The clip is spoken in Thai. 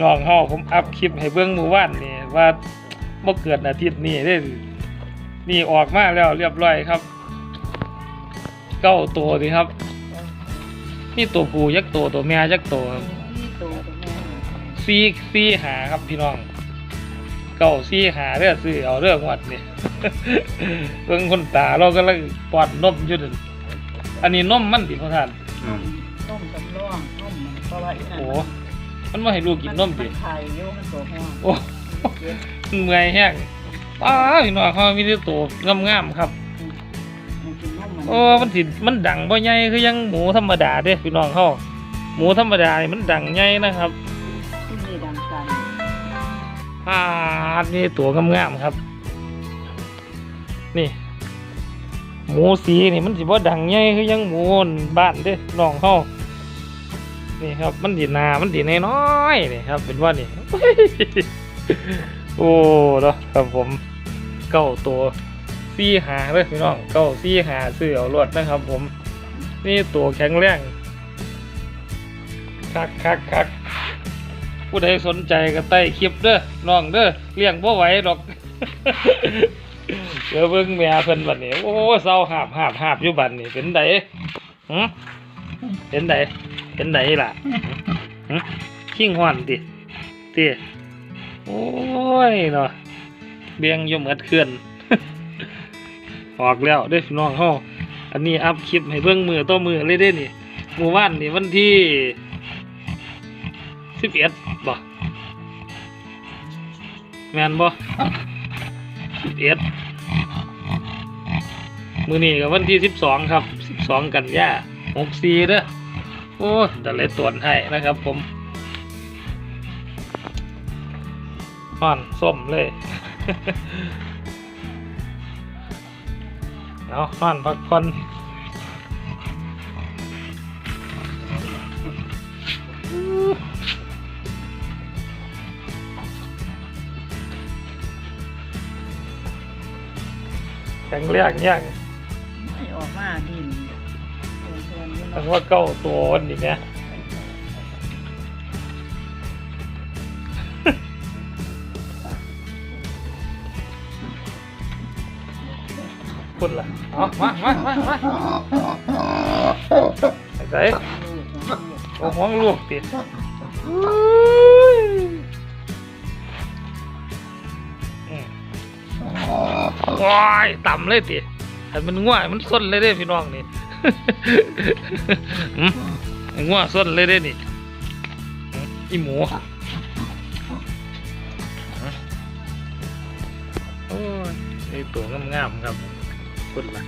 น้องเฮาผมอัพคลิปให้เบิ่งเมื่อวานนี่ว่าบ่เกิดอาทิตย์นี้เด้นี่ออกมาแล้วเรียบร้อยครับ เก้าตัวนี่ครับนี่ตัวผู้ยักษ์ตัวตัวแม่ยักษ์ตัวครับนี่ตัวตัวแม่ซีซีหาครับพี่น้อง เก้าซีหาเด้อซื้อเอาเรื่องวัดนี่เบิ่งคนตาเรากำลังป้อนนมอยู่นั่นอันนี้นมมันติพ่อท่านอืมต้มสำรองต้มมันเพราะว่าอีนั่นโอ้ มันบ่ให้ลูกกินนมตินไข่โยมันตัวห้องโอ้มันเมื่อยแห้งป้าพี่น้องเขามีแต่ตัวงามๆครับมันกินนมมันโอ้มันสิมันดังบ่ใหญ่คือยังหมูธรรมดาเด้พี่น้องเขาหมูธรรมดานี่มันดังใหญ่นะครับที่มีดังใจอ่านี่ตัวงามๆครับ นี่ หมูสีนี่มันสิบ่ดังใหญ่คือยังหมูบ้านเด้น้องเขา นี่ครับ มันดีหนามันดีน้อยๆนี่ครับ เป็นว่านี่โอ้เนาะครับผมเก้าตัวซี่หาเลยพี่น้องเก้าซี่หาซื้อเอารวดนะครับ ผม นี่ตัวแข็งแรงคักคักคักผู้ใดสนใจก็ใต้คลิปเด้อน้องเด้อเลี้ยงบ่ไหวดอกเดี๋ยวเบิ่งแม่เพิ่นบัดนี้ โอ้เศร้าหาบหาบหาบอยู่บัดนี้เป็นไดหึเป็นได เป็นไดล่ะขิงฮ้อนติติโอ้ยเนาะเบียงยู่เหมือดเคลื่อนออกแล้วเด้น้องเฮาอันนี้อัพคลิปให้เบิ่งมือต่อมือเลยเด้นี่เมื่อวานนี่วันที่11บ่แม่นบ่11มือนี้กับวันที่สิบสองครับสิบสองกันยาหกสี่เด้อ โอ้แต่เลยตรวจให้นะครับ ผมอ่อนส้มเลยเอาอ่อนพักผ่อนแข็งแรงยังไม่ออกมาดิน เพื่อนๆอยู่แต่เนาะว่าเก้าตัวนี่เนี่ยคุณล่ะเอามามามามาใส่โอ้ห้องลูกติดอืมว้ายต่ำเลยติให้มันง่วยมันส้นเลยเด้พี่น้องนี่ ง่วส้นเลยเด้นี่อีหมูโอ้ยไอตัวงามๆครับคุณล่ะ